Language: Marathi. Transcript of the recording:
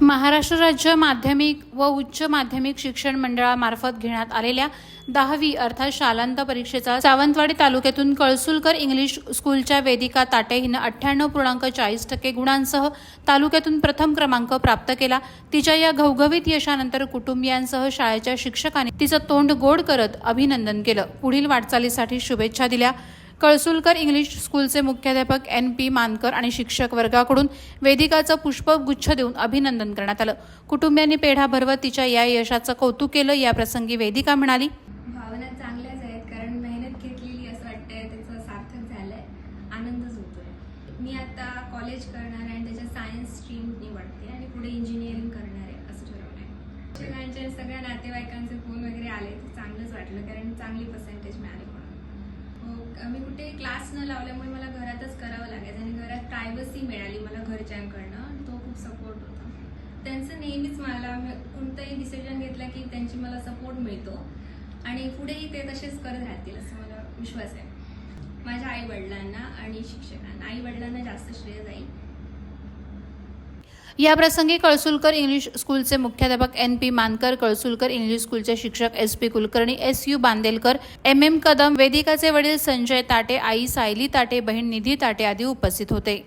Maharashtra राज्य माध्यमिक व उच्च माध्यमिक शिक्षण मंडळामार्फत घेण्यात आलेल्या दहावी अर्थात शालांत परीक्षेचा सावंतवाडी तालुक्यातून कळसुलकर इंग्लिश स्कूलच्या वेदिका ताटे हिनं अठ्ठ्याण्णव पूर्णांक चाळीस टक्के गुणांसह तालुक्यातून प्रथम क्रमांक प्राप्त केला. तिच्या या घवघवीत यशानंतर कुटुंबियांसह शाळेच्या शिक्षकांनी तिचं तोंड गोड करत अभिनंदन केलं. पुढील वाटचालीसाठी शुभेच्छा दिल्या. कळसुलकर इंग्लिश स्कूलचे मुख्याध्यापक एन पी मानकर आणि शिक्षक वर्गाकडून वेदिकाचं पुष्पगुच्छ देऊन अभिनंदन करण्यात आलं. कुटुंबियांनी पेढा भरवत तिच्या या यशाचं कौतुक केलं. या प्रसंगी वेदिका म्हणाली भावना चांगल्याच आहेत कारण मेहनत घेतलेली असं वाटतंय त्याचं सार्थक झालंय. आनंदच होतोय. मी आता कॉलेज करणार आहे आणि त्याच्या सायन्स स्ट्रीम निवडते आणि पुढे इंजिनिअरिंग करणार आहे असं ठरवलं आहे सगळ्या नातेवाईकांचे फोन वगैरे आले तर चांगलंच वाटलं कारण चांगली पर्सेंटेज मिळाली. मी कुठे क्लास न लावल्यामुळे मला घरातच करावं लागायचं आणि घरात प्रायव्हसी मिळाली मला घरच्यांकडनं तो खूप सपोर्ट होता. त्यांचं नेहमीच मला मी कोणतंही डिसिजन घेतलं की त्यांची मला सपोर्ट मिळतो. आणि पुढेही ते तसेच करत राहतील असं मला विश्वास आहे. माझ्या आई वडिलांना आणि शिक्षकांना आई वडिलांना जास्त श्रेय जाईल याप्रसंगी कळसुलकर इंग्लिश स्कूलचे मुख्याध्यापक N P Mankar Kalsulkar English स्कूलचे शिक्षक S P Kulkarni S U Bandelkar M M Kadam वेदिकाचे वडील संजय ताटे आई सायली ताटे बहीण निधी ताटे आदी उपस्थित होते.